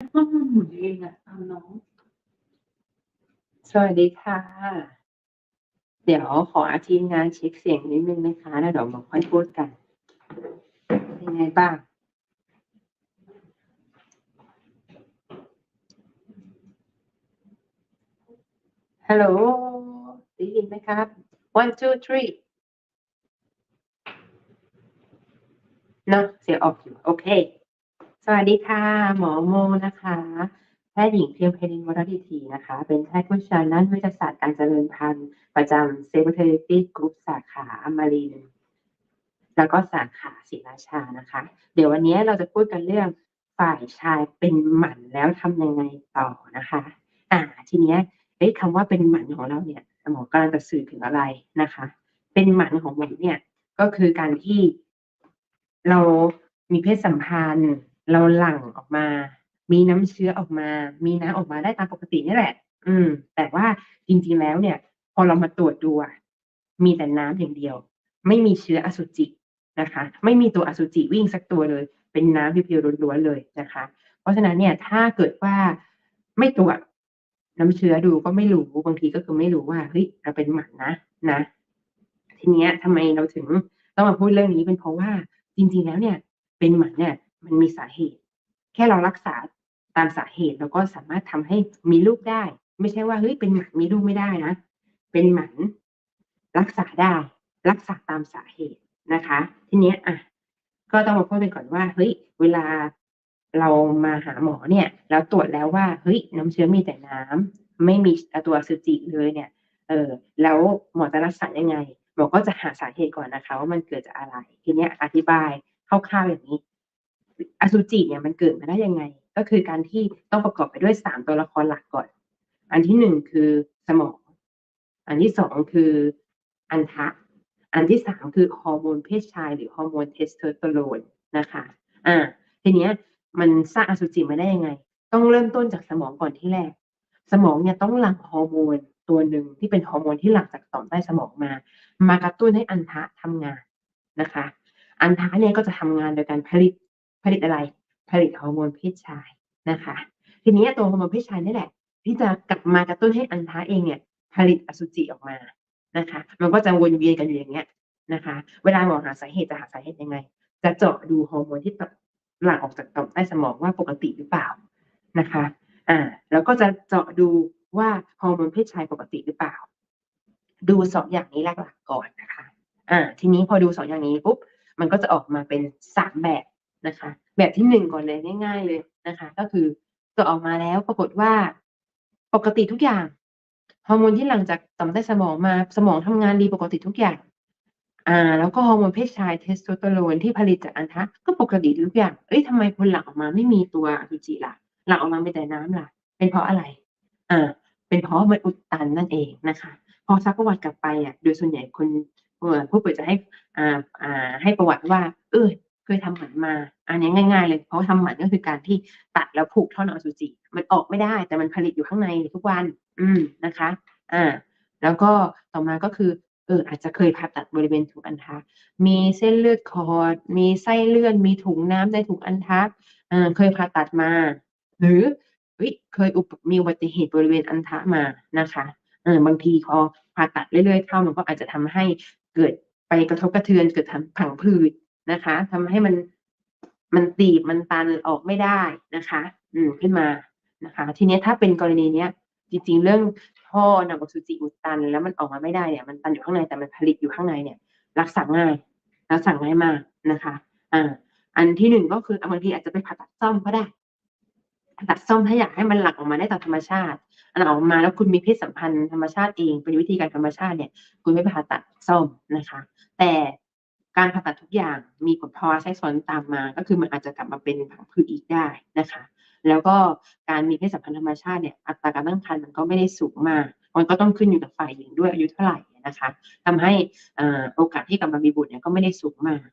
ก็มันหมุนเองอะตามน้อง สวัสดีค่ะ เดี๋ยวขอทีมงานเช็คเสียงนิดนึงนะคะ แล้วเดี๋ยวมาค่อยพูดกันยังไงบ้าง ฮัลโหลได้ยินไหมครับ one two three เนอะเสียงออกอยู่ โอเค วัสดีค่ะ หมอโมนะคะ แพทย์หญิงเพียงเพลินวรดิธีนะคะ เป็นแพทย์ผู้เชี่ยวชาญด้านวิทยาศาสตร์การเจริญพันธุ์ประจำเซเ e อร์ตี้กรุ๊ปสาขาอมรินแล้วก็สาขาศรีราชานะคะ เดี๋ยววันนี้เราจะพูดกันเรื่องฝ่ายชายเป็นหมันแล้วทำยังไงต่อนะคะ อ่าทีเนี้ยเอ้คำว่าเป็นหมันของเราเนี่ยหมอกำลังจะสื่อถึงอะไรนะคะ เป็นหมันของหมอเนี่ยก็คือการที่เรามีเพศสัมพันธ์ เราหลั่งออกมา มีน้ำเชื้อออกมา มีน้ำออกมาได้ตามปกตินี่แหละ อืม แต่ว่าจริงๆแล้วเนี่ย พอเรามาตรวจดูมีแต่น้ำอย่างเดียว ไม่มีเชื้ออสุจินะคะ ไม่มีตัวอสุจิวิ่งสักตัวเลย เป็นน้ำเพียวๆล้วนๆเลยนะคะ เพราะฉะนั้นเนี่ยถ้าเกิดว่าไม่ตรวจน้ำเชื้อดูก็ไม่รู้บางทีก็คือไม่รู้ว่าเฮ้ยเราเป็นหมันนะนะ ทีเนี้ยทำไมเราถึงต้องมาพูดเรื่องนี้เป็นเพราะว่าจริง ๆ แล้วเนี่ย เป็นหมันเนี่ย มันมีสาเหตุ แค่เรารักษาตามสาเหตุเราก็สามารถทำให้มีลูกได้ ไม่ใช่ว่าเฮ้ยเป็นหมันมีลูกไม่ได้นะ เป็นหมันรักษาได้ รักษาตามสาเหตุนะคะ ทีเนี้ยอะก็ต้องมาพูดกันก่อนว่าเฮ้ย เวลาเรามาหาหมอเนี่ย แล้วตรวจแล้วว่าเฮ้ยน้ำเชื้อมีแต่น้ำไม่มีตัวอสุจิเลยเนี่ย เออแล้วหมอจะรักษายังไงหมอก็จะหาสาเหตุก่อนนะคะ ว่ามันเกิดจากอะไร ทีเนี้ยอธิบายคร่าวๆอย่างนี้ อสุจิเนี่ยมันเกิดมาได้ยังไง ก็คือการที่ต้องประกอบไปด้วยสามตัวละครหลักก่อน อันที่หนึ่งคือสมอง อันที่สองคืออันทะ อันที่สามคือฮอร์โมนเพศชายหรือฮอร์โมนเทสโทสเตอโรนนะคะ อ่า ทีเนี้ยมันสร้างอสุจิมาได้ยังไง ต้องเริ่มต้นจากสมองก่อนที่แรก สมองเนี่ยต้องหลั่งฮอร์โมนตัวหนึ่งที่เป็นฮอร์โมนที่หลั่งจากต่อมใต้สมองมา มากระตุ้นให้อันทะทำงานนะคะ อันทะเนี่ยก็จะทำงานโดยการผลิต ผลิตอะไร ผลิตฮอร์โมนเพศชายนะคะ ทีนี้ตัวฮอร์โมนเพศชายนี่แหละ ที่จะกลับมากระตุ้นให้อันทะเองเนี่ยผลิตอสุจิออกมานะคะ มันก็จะวนเวียนกันอยู่อย่างเงี้ยนะคะ เวลาหมอหาสาเหตุจะหาสาเหตุยังไง จะเจาะดูฮอร์โมนที่หลั่งออกจากต่อมใต้สมองว่าปกติหรือเปล่านะคะ อ่า แล้วก็จะเจาะดูว่าฮอร์โมนเพศชายปกติหรือเปล่า ดูสองอย่างนี้หลักๆก่อนนะคะ อ่า ทีนี้พอดูสองอย่างนี้ปุ๊บ มันก็จะออกมาเป็นสามแบบ นะคะ แบบที่หนึ่งก่อนเลยง่าย ๆเลยนะคะ ก็คือตัวออกมาแล้วปรากฏว่าปกติทุกอย่างฮอร์โมนที่หลั่งจากต่อมใต้สมองมาสมองทำงานดีปกติทุกอย่าง อ่า แล้วก็ฮอร์โมนเพศชายเทสโทสเตอโรนที่ผลิตจากอันทะก็ปกติทุกอย่าง เอ้ยทำไมผลหลั่งออกมาไม่มีตัวอสุจิล่ะ หลั่งออกมาเป็นแต่น้ำล่ะ เป็นเพราะอะไร อ่า เป็นเพราะมันอุดตันนั่นเองนะคะ พอซักประวัติกลับไปอะ โดยส่วนใหญ่คนผู้ป่วยจะให้ อ่า อ่า ให้ประวัติว่า เออ คยทำหมันมา อันนี้ง่าย ๆ เลย เพราะทำหมันก็คือการที่ตัดแล้วผูกท่อนอสุจิ มันออกไม่ได้ แต่มันผลิตอยู่ข้างในทุกวัน อืมนะคะ อ่า แล้วก็ต่อมาก็คือเอออาจจะเคยผ่าตัดบริเวณถุงอัณฑะมีเส้นเลือดคอด มีไส้เลื่อน มีถุงน้ำในถุงอัณฑะอ่าเคยผ่าตัดมา หรือเคยอุบมีอุบัติเหตุบริเวณอัณฑะมานะคะเออบางทีพอผ่าตัดเรื่อยๆเข้ามันก็อาจจะทำให้เกิดไปกระทบกระเทือนเกิดทำผังผืด นะคะทำให้มันมันตีบมันตันออกไม่ได้นะคะ อืมขึ้นมานะคะ ทีนี้ถ้าเป็นกรณีเนี้ย จริง ๆ เรื่องท่อนำอสุจิอุดตัน แล้วมันออกมาไม่ได้เนี่ยมันตันอยู่ข้างในแต่มันผลิตอยู่ข้างในเนี่ย รักษาง่ายรักษาง่ายมากนะคะ อ่า อันที่หนึ่งก็คือบางทีอาจจะไปผ่าตัดซ่อมก็ได้ผ่าตัดซ่อมถ้าอยากให้มันหลั่งออกมาได้ตามธรรมชาติอันออกมาแล้วคุณมีเพศสัมพันธ์ธรรมชาติเองเป็นวิธีการธรรมชาติเนี่ย คุณไม่ไปผ่าตัดซ่อมนะคะ แต่ การผ่าตัดทุกอย่างมีผลพลอยไส้ซ้อนตามมา ก็คือมันอาจจะกลับมาเป็นผังผืดอีกได้นะคะ แล้วก็การมีเพศสัมพันธ์ธรรมชาติเนี่ยอัตราการตั้งครรภ์มันก็ไม่ได้สูงมากมันก็ต้องขึ้นอยู่กับฝ่ายหญิงด้วยอายุเท่าไหร่นะคะทำให้โอกาสที่กลับมามีบุตรเนี่ยก็ไม่ได้สูงมาก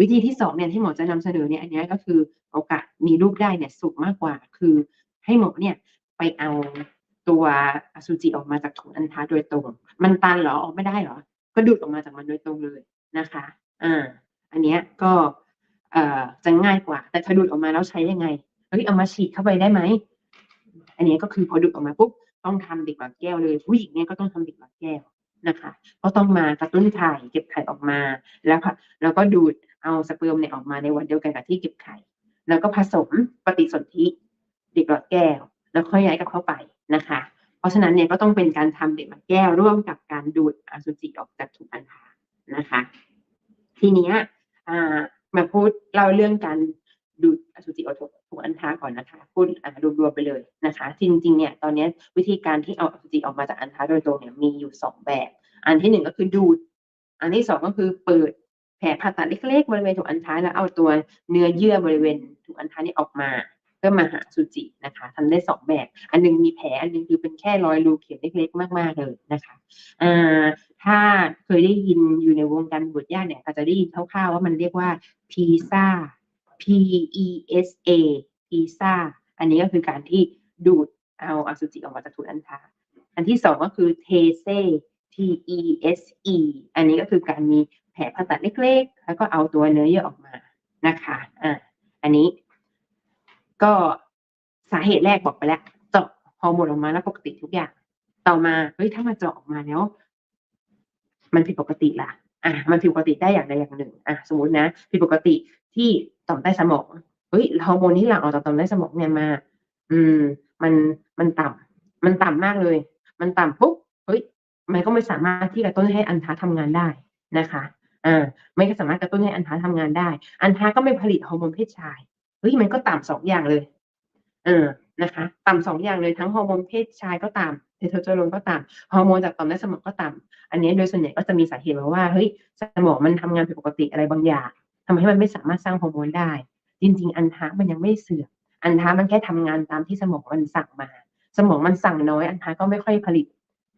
วิธีที่สองเนี่ยที่หมอจะนำเสนอเนี่ยอันนี้ก็คือโอกาสมีลูกได้เนี่ยสูงมากกว่า คือให้หมอเนี่ยไปเอาตัวอสุจิออกมาจากถุงอัณฑะโดยตรง มันตันเหรอออกไม่ได้เหรอ ก็ดูดออกมาจากมันโดยตรงเลยนะคะ อ่าอันเนี้ยก็เอ่อจะง่ายกว่า แต่ถ้าดูดออกมาแล้วใช้ยังไงเฮ้ยเอามาฉีดเข้าไปได้ไหมอันนี้ก็คือพอดูดออกมาปุ๊บต้องทำเด็กหลอดแก้วเลย ผู้หญิงเนี่ยก็ต้องทำเด็กหลอดแก้วนะคะก็ต้องมากระตุ้นไข่เก็บไข่ออกมาแล้วค่ะแล้วก็ดูดเอาสเปิร์มเนี่ยออกมาในวันเดียวกันกับที่เก็บไข่ แล้วก็ผสมปฏิสนธิเด็กหลอดแก้ว แล้วค่อยย้ายกับเข้าไปนะคะ เพราะฉะนั้นเนี่ยก็ต้องเป็นการทำเด็กหลอดแก้วร่วมกับการดูดอสุจิออกจากถุงอัณฑานะคะ ทีเนี้ยอ่ามาพูดเล่าเรื่องการดูดอสุจิออกจากถุงอัณฑาก่อนนะคะพูดอ่ารวมๆไปเลยนะคะจริงๆเนี่ยตอนนี้วิธีการที่เอาอสุจิออกมาจากอัณฑาโดยตรงเนี่ยมีอยู่สองแบบ อันที่หนึ่งก็คือดูด อันที่สองก็คือเปิดแผลผ่าตัดเล็กๆบริเวณถุงอัณฑาแล้วเอาตัวเนื้อเยื่อบริเวณถุงอัณฑานี่ออกมา เพื่อมาหาสุจินะคะทำได้สองแบบ อันหนึงมีแผลอันหนึงคือเป็นแค่รอยรูเข็มเล็กๆ มากๆเลยนะคะอ่าถ้าเคยได้ยินอยู่ในวงการบุตรญาติเนี่ยก็จะได้ยินคร่าวๆว่ามันเรียกว่าพีซ่า P E S A พีซ่าอันนี้ก็คือการที่ดูดเอาอสุจิออกมาจากถุงอัณฑาอันที่สองก็คือเทเซ T E S E อันนี้ก็คือการมีแผลผ่าตัดเล็กๆ แล้วก็เอาตัวเนื้อเยื่อออกมานะคะ อ่า อันนี้ ก็สาเหตุแรกบอกไปแล้ว เจาะฮอร์โมนออกมาแล้วปกติทุกอย่าง ต่อมาเฮ้ยถ้ามาเจาะออกมาแล้ว มันผิดปกติล่ะ อะมันผิดปกติได้อย่างใดอย่างหนึ่ง อะสมมตินะผิดปกติที่ต่อมใต้สมองเฮ้ยฮอร์โมนที่หลั่งออกจากต่อมใต้สมองเนี่ยมา อืม มันมันต่ำมันต่ำมากเลย มันต่ำปุ๊บเฮ้ยมันก็ไม่สามารถที่กระตุ้นให้อันทะทำงานได้นะคะอ่าไม่สามารถกระตุ้นให้อันทะทำงานได้ อันทะก็ไม่ผลิตฮอร์โมนเพศชาย เฮ้ยมันก็ต่ำสองอย่างเลย เออนะคะ ต่ำสองอย่างเลยทั้งฮอร์โมนเพศชายก็ต่ำเทสโทสเตอโรนก็ต่ำฮอร์โมนจากต่อมใต้สมองก็ต่ำอันนี้โดยส่วนใหญ่ก็จะมีสาเหตุมาว่าเฮ้ยสมองมันทำงานผิดปกติอะไรบางอย่างทำให้มันไม่สามารถสร้างฮอร์โมนได้ จริง ๆ อันทะมันยังไม่เสื่อมอันทะมันแค่ทำงานตามที่สมองมันสั่งมา สมองมันสั่งน้อย อันทะก็ไม่ค่อยผลิต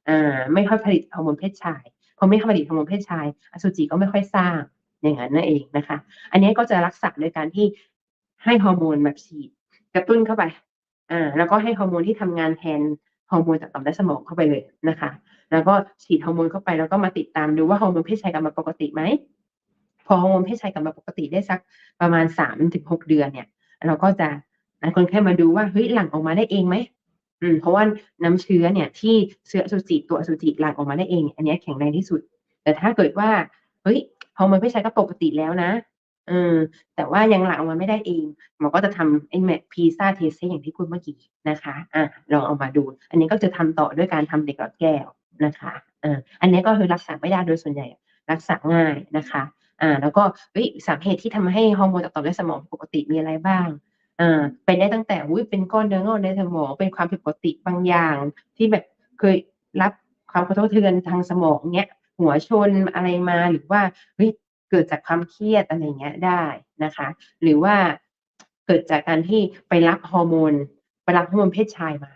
อ่าไม่ค่อยผลิตฮอร์โมนเพศชายพอไม่ผลิตฮอร์โมนเพศชาย อสุจิก็ไม่ค่อยสร้างอย่างนั้นนั่นเองนะคะ อันนี้ก็จะรักษาโดยการที่ ให้ฮอร์โมนแบบฉีดกระตุ้นเข้าไป อ่า แล้วก็ให้ฮอร์โมนที่ทำงานแทนฮอร์โมนจากต่อมใต้สมองเข้าไปเลยนะคะ แล้วก็ฉีดฮอร์โมนเข้าไปแล้วก็มาติดตามดูว่าฮอร์โมนเพศชายกลับมาปกติไหม พอฮอร์โมนเพศชายกลับมาปกติได้สักประมาณสามถึงหกเดือนเนี่ย เราก็จะคนแค่มาดูว่าเฮ้ยหลั่งออกมาได้เองไหมอืมเพราะว่าน้ำเชื้อเนี่ยที่เชื้ออสุจิตัวอสุจิหลั่งออกมาได้เอง อันนี้แข็งแรงที่สุด แต่ถ้าเกิดว่าเฮ้ยฮอร์โมนเพศชายก็ปกติแล้วนะ เออแต่ว่ายังหลังออกมาไม่ได้เองหมอก็จะทำไอ้แมพีซ่าเทสอย่างที่พูดเมื่อกี้นะคะอะลองเอามาดู อันนี้ก็จะทำต่อด้วยการทำเด็กหลอดแก้วนะคะเอออันนี้ก็คือรักษาไม่ได้โดยส่วนใหญ่รักษาง่ายนะคะอ่าแล้วก็เฮ้ยสาเหตุที่ทำให้ฮอร์โมนจากต่อมในสมองปกติมีอะไรบ้างอ่าเป็นได้ตั้งแต่อุ้ยเป็นก้อนเนื้องอกในสมองเป็นความผิดปกติบางอย่าง ที่แบบเคยรับความกระทบกระเทือนทางสมองเนี้ยหัวชนอะไรมาหรือว่าเฮ้ย เกิดจากความเครียดอะไรเงี้ยได้นะคะ หรือว่าเกิดจากการที่ไปรับฮอร์โมนไปรับฮอร์โมนเพศชายมา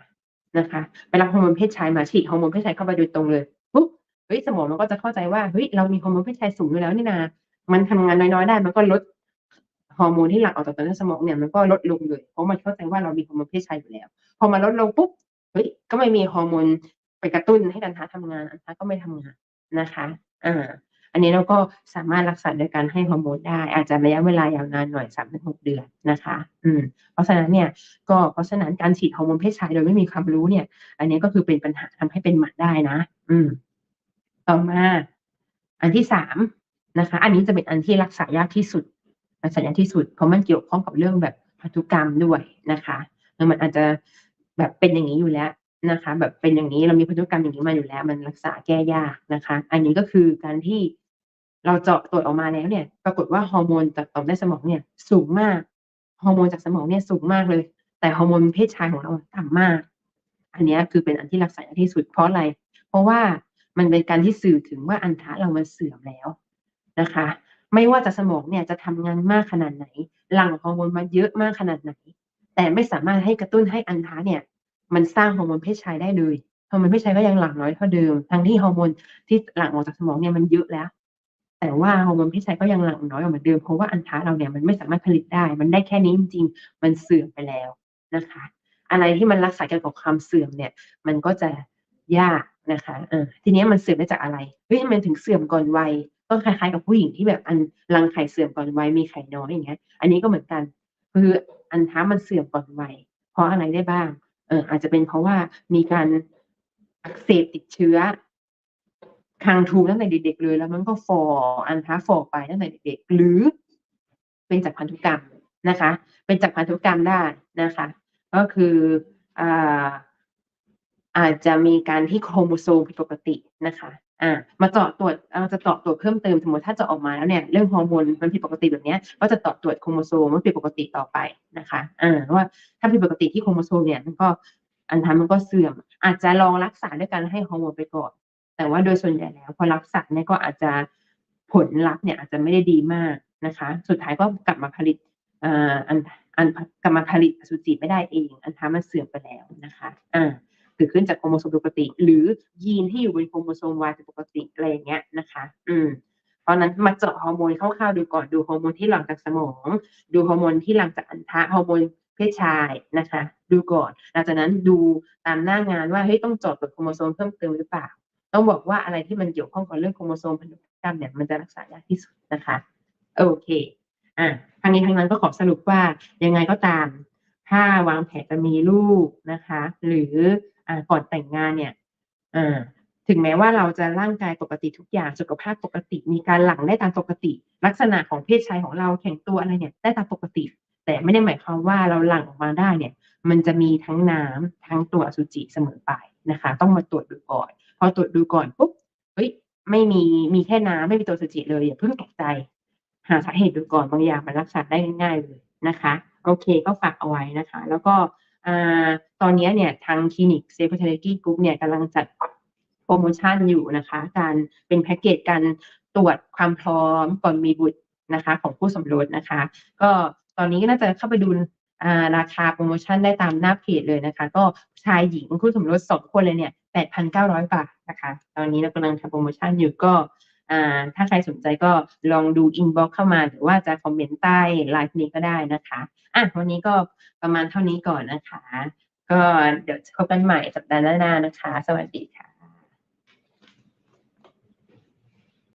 นะคะไปรับฮอร์โมนเพศชายมาฉีดฮอร์โมนเพศชายเข้าไปโดยตรงเลยปุ๊บเฮ้ยสมองมันก็จะเข้าใจว่าเฮ้ยเรามีฮอร์โมนเพศชายสูงอยู่แล้วนี่นามันทำงานน้อยๆได้มันก็ลดฮอร์โมนที่หลั่งออกจากตัวในสมองเนี่ยมันก็ลดลงเลยเพราะมันเข้าใจว่าเรามีฮอร์โมนเพศชายอยู่แล้ว พอมาลดลงปุ๊บเฮ้ยก็ไม่มีฮอร์โมนไปกระตุ้นให้กันท้าทำงานอันท้าก็ไม่ทำงานนะคะ อ่า อันนี้เราก็สามารถรักษาโดยการให้ฮอร์โมนได้ อาจจะระยะเวลายาวนานหน่อยสามถึงหกเดือนนะคะ อืม เพราะฉะนั้นเนี่ยก็เพราะฉะนั้นการฉีดฮอร์โมนเพศชายโดยไม่มีความรู้เนี่ย อันนี้ก็คือเป็นปัญหาทำให้เป็นหมันได้นะ อืม ต่อมา อันที่สามนะคะ อันนี้จะเป็นอันที่รักษายากที่สุด รักษายากที่สุดเพราะมันเกี่ยวข้องกับเรื่องแบบพันธุกรรมด้วยนะคะแล้วมันอาจจะแบบเป็นอย่างนี้อยู่แล้วนะคะ แบบเป็นอย่างนี้เรามีพันธุกรรมอย่างนี้มาอยู่แล้ว มันรักษาแก้ยากนะคะ อันนี้ก็คือการที่ เราเจาะตรวจออกมาแล้วเนี่ย ปรากฏว่าฮอร์โมนจากต่อมในสมองเนี่ย สูงมาก ฮอร์โมนจากสมองเนี่ยสูงมากเลย แต่ฮอร์โมนเพศชายของเราต่ำมาก อันนี้คือเป็นอันที่รักษาที่สุดเพราะอะไร เพราะว่ามันเป็นการที่สื่อถึงว่าอันทะเรามันเสื่อมแล้วนะคะ ไม่ว่าจะสมองเนี่ยจะทำงานมากขนาดไหน หลั่งฮอร์โมนมาเยอะมากขนาดไหน แต่ไม่สามารถให้กระตุ้นให้อันทะเนี่ย มันสร้างฮอร์โมนเพศชายได้เลยฮอร์โมนเพศชายก็ยังหลั่งน้อยเท่าเดิม ทั้งที่ฮอร์โมนที่หลั่งออกจากสมองเนี่ยมันเยอะแล้ว แต่ว่าฮอร์โมนเพศชายก็ยังหลั่งน้อยออกเหมือนเดิมเพราะว่าอันทะเราเนี่ยมันไม่สามารถผลิตได้ มันได้แค่นี้จริงๆ มันเสื่อมไปแล้วนะคะ อะไรที่มันรักษาเกี่ยวกับความเสื่อมเนี่ย มันก็จะยากนะคะเออทีนี้มันเสื่อมได้จากอะไรเฮ้ยทำไมถึงเสื่อมก่อนวัยก็คล้ายๆกับผู้หญิงที่แบบอันรังไข่เสื่อมก่อนวัยมีไข่น้อยอย่างเงี้ย อันนี้ก็เหมือนกัน คืออันท้ามันเสื่อมก่อนวัยเพราะอะไรได้บ้าง เอออาจจะเป็นเพราะว่ามีการอักเสบติดเชื้อ คางทูตั้งแต่เด็กๆเลยแล้วมันก็ฝ่ออันท้าฝ่อไปตั้งแต่เด็กๆหรือเป็นจากพันธุกรรมนะคะ เป็นจากพันธุกรรมได้นะคะ ก็คืออ่าอาจจะมีการที่โครโมโซมผิดปกตินะคะอ่ามาเจาะตรวจเราจะเจาะตรวจเพิ่มเติมสมมติถ้าจะออกมาแล้วเนี่ย เรื่องฮอร์โมนมันผิดปกติแบบนี้ก็จะเจาะตรวจโครโมโซมว่าผิดปกติต่อไปนะคะอ่าว่าถ้าผิดปกติที่โครโมโซมเนี่ยมันก็อันทำมันก็เสื่อม อาจจะลองรักษาด้วยการให้ฮอร์โมนไปก่อน แต่ว่าโดยส่วนใหญ่แล้วพอรักษาเนี่ยก็อาจจะผลลัพธ์เนี่ยอาจจะไม่ได้ดีมากนะคะ สุดท้ายก็กลับมาผลิตอันอันกลับมาผลิตอสุจิไม่ได้เอง อันท้ามันเสื่อมไปแล้วนะคะอ่าเกิดขึ้นจากโครโมโซมปกติ หรือยีนที่อยู่บนโครโมโซม Y ผิดปกติอะไรอย่างเงี้ยนะคะ อืมเพราะนั้นมาเจาะฮอร์โมนคร่าวๆดูก่อนดูฮอร์โมนที่หลั่งจากสมอง ดูฮอร์โมนที่หลั่งจากอันทะฮอร์โมนเพศชายนะคะ ดูก่อนหลังจากนั้นดูตามหน้างานว่าเฮ้ยต้องเจาะตรวจโครโมโซมเพิ่มเติมหรือเปล่า ต้องบอกว่าอะไรที่มันเกี่ยวข้องกับเรื่องโครโมโซมพันธุกรรมเนี่ยมันจะรักษายากที่สุดนะคะ โอเคอะทางนี้ทางนั้นก็ขอสรุปว่ายังไงก็ตาม ถ้าวางแผนจะมีลูกนะคะ หรืออ่าก่อนแต่งงานเนี่ยอ่าถึงแม้ว่าเราจะร่างกายปกติทุกอย่างสุขภาพปกติ มีการหลั่งได้ตามปกติ ลักษณะของเพศชายของเราแข็งตัวอะไรเนี่ยได้ตามปกติ แต่ไม่ได้หมายความว่าเราหลั่งออกมาได้เนี่ย มันจะมีทั้งน้ำทั้งตัวอสุจิเสมอไปนะคะ ต้องมาตรวจดูก่อน อตรวจดูก่อนปุ๊บเฮ้ยไม่มีมีแค่น้ำไม่มีตัวสุจิเลยอย่าเพิ่งตกใจ หาสาเหตุดูก่อนบางอย่างมันรักษาได้ง่ายๆเลยนะคะ โอเคก็ฝากเอาไว้นะคะ แล้วก็ตอนนี้เนี่ยทางคลินิกเซฟเทอร์กี้กรุ๊ปเนี่ยกำลังจัดโปรโมชั่นอยู่นะคะ การเป็นแพ็กเกจการตรวจความพร้อมก่อนมีบุตรนะคะ ของผู้สมรสนะคะ ก็ตอนนี้ก็น่าจะเข้าไปดูราคาโปรโมชั่นได้ตามหน้าเพจเลยนะคะ ก็ชายหญิงคู่สมรสสองคนเลยเนี่ย แปดพันเก้าร้อยบาทนะคะ ตอนนี้เรากำลังทำโปรโมชั่นอยู่ก็ถ้าใครสนใจก็ลองดูอินบ็อกเข้ามา หรือว่าจะคอมเมนต์ใต้ไลฟ์นี้ก็ได้นะคะอะวันนี้ก็ประมาณเท่านี้ก่อนนะคะ ก็เดี๋ยวพบกันใหม่สัปดาห์หน้านะคะ สวัสดีค่ะ